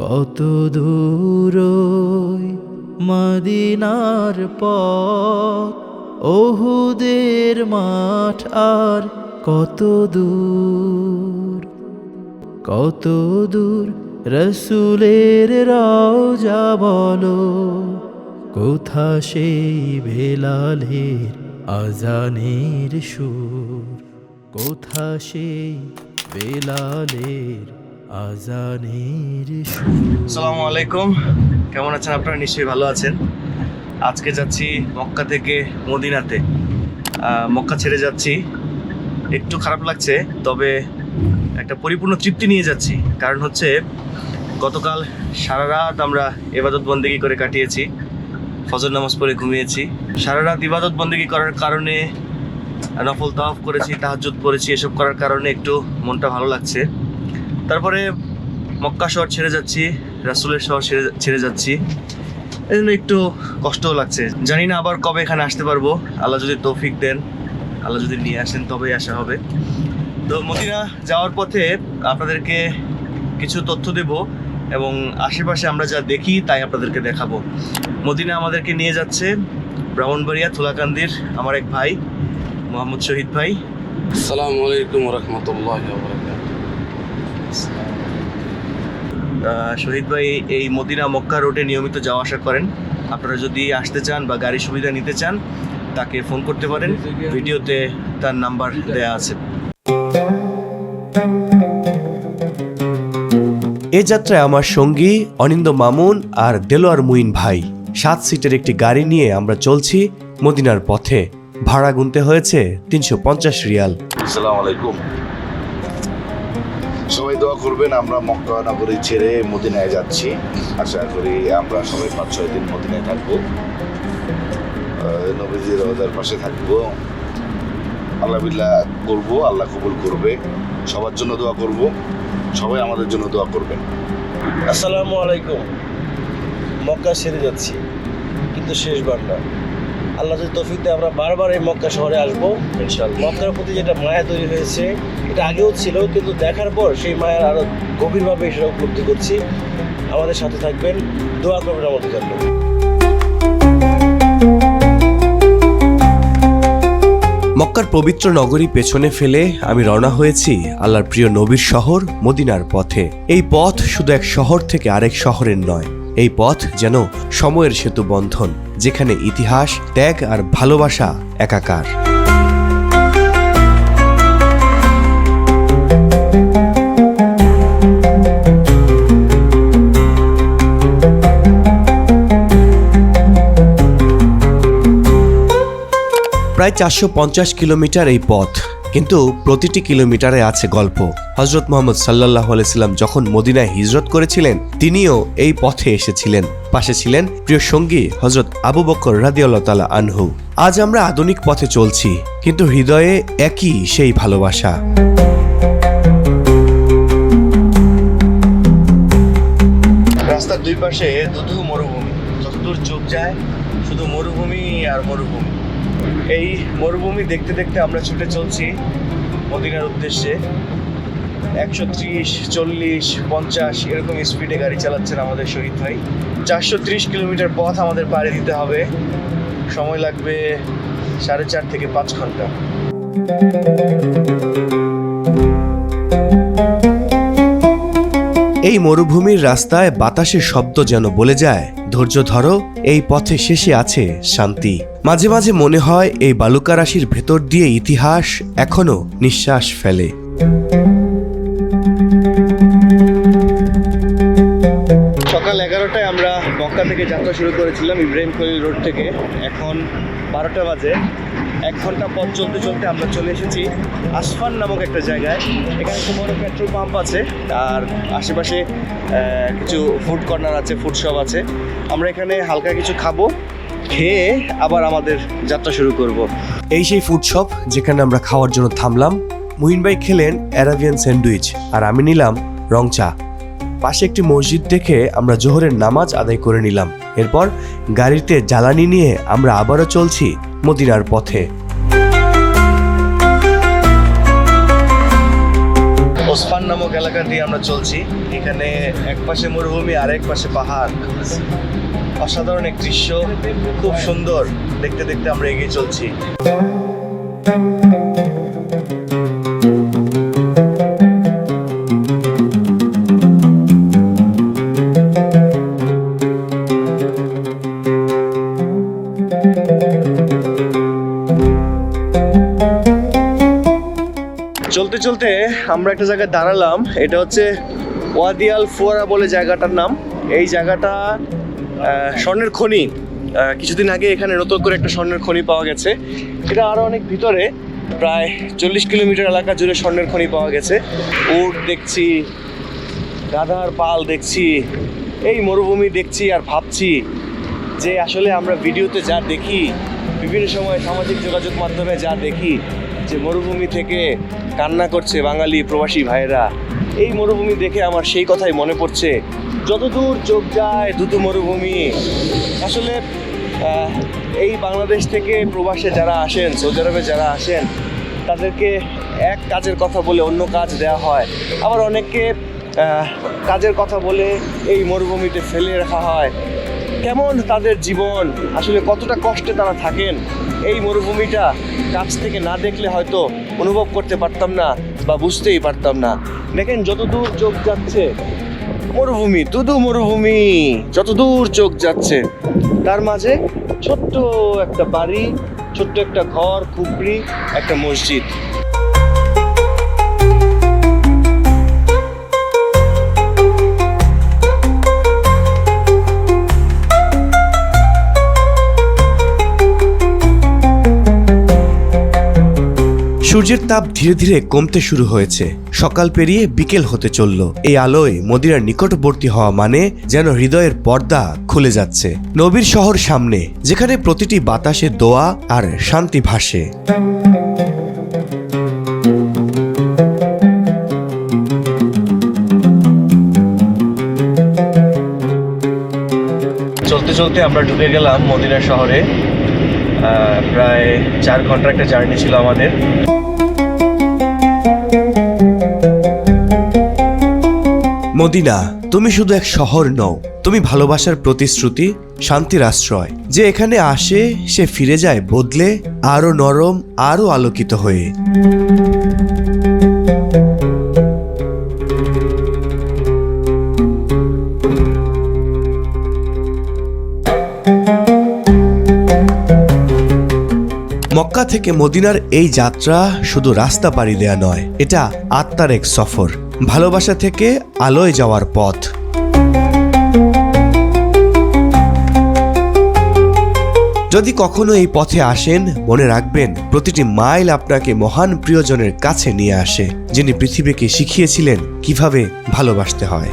কত দূর মদিনার পথ, ওহুদের মাঠ আর কত দূর? কত দূর রসুলের রাজা বলো, কোথা সেই ভেলালের আজানের সুর? কোথা সেই বেলালের আজানের আসসালামু আলাইকুম। কেমন আছেন আপনারা? নিশ্চয়ই ভালো আছেন। আজকে যাচ্ছি মক্কা থেকে মদিনাতে। মক্কা ছেড়ে যাচ্ছি। একটু খারাপ লাগছে, তবে একটা পরিপূর্ণ তৃপ্তি নিয়ে যাচ্ছি। কারণ হচ্ছে, গতকাল সারা রাত আমরা ইবাদত বন্দেগি করে কাটিয়েছি। ফজর নামাজ পড়ে ঘুমিয়েছি। সারা রাত ইবাদত বন্দেগি করার কারণে, নফল তাওয়াফ করেছি, তাহাজ্জুদ করেছি এসব করার কারণে একটু মনটা ভালো লাগছে। তারপরে মক্কা শহর ছেড়ে যাচ্ছি, রাসুলের শহর ছেড়ে ছেড়ে যাচ্ছি। এই জন্য একটু কষ্টও লাগছে। জানি না আবার কবে এখানে আসতে পারব। আল্লাহ যদি তৌফিক দেন, আল্লাহ যদি নিয়ে আসেন, তবেই আসা হবে। তো মদিনা যাওয়ার পথে আপনাদেরকে কিছু তথ্য দেব এবং আশেপাশে আমরা যা দেখি তাই আপনাদেরকে দেখাবো। মদিনা আমাদেরকে নিয়ে যাচ্ছে ব্রাহ্মণবাড়িয়া থুলাকান্দির, আমার এক ভাই, মোহাম্মদ শহীদ ভাই। আসসালামু আলাইকুম রহমতুল্লাহ শহীদ ভাই এই মদিনা মক্কা রোডে নিয়মিত যাওয়া আসা করেন। আপনারা যদি আসতে চান বা গাড়ি সুবিধা নিতে চান তাকে ফোন করতে পারেন। ভিডিওতে তার নাম্বার দেয়া আছে। এ যাত্রায় আমার সঙ্গী অনিন্দ মামুন আর দেলোয়ার মুইন ভাই। সাত সিটের একটি গাড়ি নিয়ে আমরা চলছি মদিনার পথে। ভাড়া গুনতে হয়েছে তিনশো পঞ্চাশ রিয়াল। আসসালামু আলাইকুম। সবাই দোয়া করবেন, আমরা মক্কা নগরী ছেড়ে মদিনায় যাচ্ছি। আশা করি আমরা সবাই পাঁচ, ছয় দিন মদিনায় থাকব। নবীজির রোজার পাশে থাকব। আল্লাহ বিল্লাহ করব, আল্লাহ কবুল করবে। সবার জন্য দোয়া করব। সবাই আমাদের জন্য দোয়া করবেন। আসসালামু আলাইকুম। মক্কা সেরে যাচ্ছি, কিন্তু শেষবার না। আল্লাহ যদি তৌফিক দেয়, আমরা বারবার এই মক্কা শহরে আসব মক্কার প্রতি যেটা মায়া তৈরি হয়েছে, এটা আগেও ছিল, কিন্তু দেখার পর সেই মায়ার আরও গভীরভাবে সেটা উপলব্ধি করছি। আমাদের সাথে থাকবেন, দোয়া করবেন আমাদের জন্য। মক্কার পবিত্র নগরী পেছনে ফেলে আমি রওনা হয়েছি আল্লাহর প্রিয় নবীর শহর মদিনার পথে। এই পথ শুধু এক শহর থেকে আরেক শহরের নয়, এই পথ যেন সময়ের সেতু বন্ধন। যেখানে ইতিহাস ত্যাগ আর ভালোবাসা একাকার। প্রায় চারশো পঞ্চাশ কিলোমিটার এই পথ। কিন্তু প্রতিটি কিলোমিটারে আছে গল্প। হজরত মোহাম্মদ সাল্লাহ আলাইসাল্লাম যখন মদিনায় হিজরত করেছিলেন, তিনিও এই পথে এসেছিলেন। পাশে ছিলেন প্রিয় সঙ্গী হজরত আবু বকর রাদিয়াল্লাহ তালা আনহু। আজ আমরা আধুনিক পথে চলছি, কিন্তু হৃদয়ে একই সেই ভালোবাসা। রাস্তার দুই পাশে দুধু মরুভূমি। যতদূর চোখ যায়, শুধু মরুভূমি আর মরুভূমি। এই মরুভূমি দেখতে দেখতে আমরা ছুটে চলছি মদিনার উদ্দেশ্যে। একশো ত্রিশ, চল্লিশ, পঞ্চাশ এরকম স্পিডে গাড়ি চালাচ্ছেন আমাদের শহীদ ভাই। চারশো ত্রিশ কিলোমিটার পথ আমাদের পাড়ি দিতে হবে। সময় লাগবে সাড়ে চার থেকে পাঁচ ঘণ্টা। এই মরুভূমির রাস্তায় বাতাসের শব্দ যেন বলে যায় ধৈর্য ধরো, এই পথে শেষে আছে শান্তি। মাঝে মাঝে মনে হয় এই বালুকা রাশির ভেতর দিয়ে ইতিহাস এখনও নিঃশ্বাস ফেলে। সকাল এগারোটায় আমরা মক্কা থেকে যাত্রা শুরু করেছিলাম ইব্রাহিম খলিল রোড থেকে। এখন বারোটা বাজে। এক ঘণ্টা পথ চলতে চলতে আমরা চলে এসেছি আসফান নামক একটা জায়গায়। এখানে একটা বড় পেট্রোল পাম্প আছে আর আশেপাশে কিছু ফুড কর্নার আছে ফুড শপ আছে। আমরা এখানে হালকা কিছু খাব, খেয়ে আবার আমাদের যাত্রা শুরু করব। এই সেই ফুড শপ যেখানে আমরা খাওয়ার জন্য থামলাম। মুহিন ভাই খেলেন অ্যারাবিয়ান স্যান্ডউইচ আর আমি নিলাম রং চা। পাশে একটি মসজিদ দেখে আমরা জোহরের নামাজ আদায় করে নিলাম। এরপর গাড়িতে জ্বালানি নিয়ে আমরা আবারও চলছি। মদিনার পথে। ওসমান নামক এলাকা দিয়ে আমরা চলছি। এখানে এক পাশে মরুভূমি আর এক পাশে পাহাড়। অসাধারণ এক দৃশ্য। খুব সুন্দর। দেখতে দেখতে আমরা এগিয়ে চলছি। চলতে আমরা একটা জায়গায় দাঁড়ালাম। এটা হচ্ছে ওয়াদিয়াল ফোয়ারা বলে জায়গাটার নাম। এই জায়গাটা স্বর্ণের খনি। কিছুদিন আগে এখানে নতুন করে একটা স্বর্ণের খনি পাওয়া গেছে। এটা আরও অনেক ভিতরে, প্রায় চল্লিশ কিলোমিটার এলাকা জুড়ে স্বর্ণের খনি পাওয়া গেছে। উট দেখছি, গাধার পাল দেখছি, এই মরুভূমি দেখছি আর ভাবছি যে আসলে আমরা ভিডিওতে যা দেখি, বিভিন্ন সময় সামাজিক যোগাযোগ মাধ্যমে যা দেখি যে মরুভূমি থেকে কান্না করছে বাঙালি প্রবাসী ভাইয়েরা, এই মরুভূমি দেখে আমার সেই কথাই মনে পড়ছে, যতদূর চোখ যায় দুটো মরুভূমি। আসলে এই বাংলাদেশ থেকে প্রবাসে যারা আসেন, সৌদি আরবে যারা আসেন, তাদেরকে এক কাজের কথা বলে অন্য কাজ দেওয়া হয়। আবার অনেককে কাজের কথা বলে এই মরুভূমিতে ফেলে রাখা হয়। কেমন তাদের জীবন, আসলে কতটা কষ্টে তারা থাকেন এই মরুভূমিটা কাছ থেকে না দেখলে হয়তো অনুভব করতে পারতাম না বা বুঝতেই পারতাম না। দেখেন, যত দূর চোখ যাচ্ছে, মরুভূমি দুদু মরুভূমি, যত দূর চোখ যাচ্ছে, তার মাঝে ছোট্ট একটা বাড়ি, ছোট্ট একটা ঘর, খুপড়ি, একটা মসজিদ। সূর্যের তাপ ধীরে ধীরে কমতে শুরু হয়েছে। সকাল পেরিয়ে বিকেল হতে চলল। এই আলোয় মদিনার নিকটবর্তী হওয়া মানে যেন হৃদয়ের পর্দা খুলে যাচ্ছে। নবীর শহর সামনে, যেখানে প্রতিটি বাতাসে দোয়া আর শান্তি ভাসে। চলতে চলতে আমরা ঢুকে গেলাম মদিনা শহরে। প্রায় চার ঘণ্টার একটা জার্নি ছিল আমাদের। মদিনা, তুমি শুধু এক শহর নও, তুমি ভালোবাসার প্রতিশ্রুতি, শান্তির আশ্রয়। যে এখানে আসে, সে ফিরে যায় বদলে আরও নরম আরও আলোকিত হয়ে। মক্কা থেকে মদিনার এই যাত্রা শুধু রাস্তা পাড়ি দেয়া নয়, এটা আত্মার এক সফর, ভালোবাসা থেকে আলোয় যাওয়ার পথ। যদি কখনো এই পথে আসেন, মনে রাখবেন প্রতিটি মাইল আপনাকে মহান প্রিয়জনের কাছে নিয়ে আসে, যিনি পৃথিবীকে শিখিয়েছিলেন কীভাবে ভালোবাসতে হয়।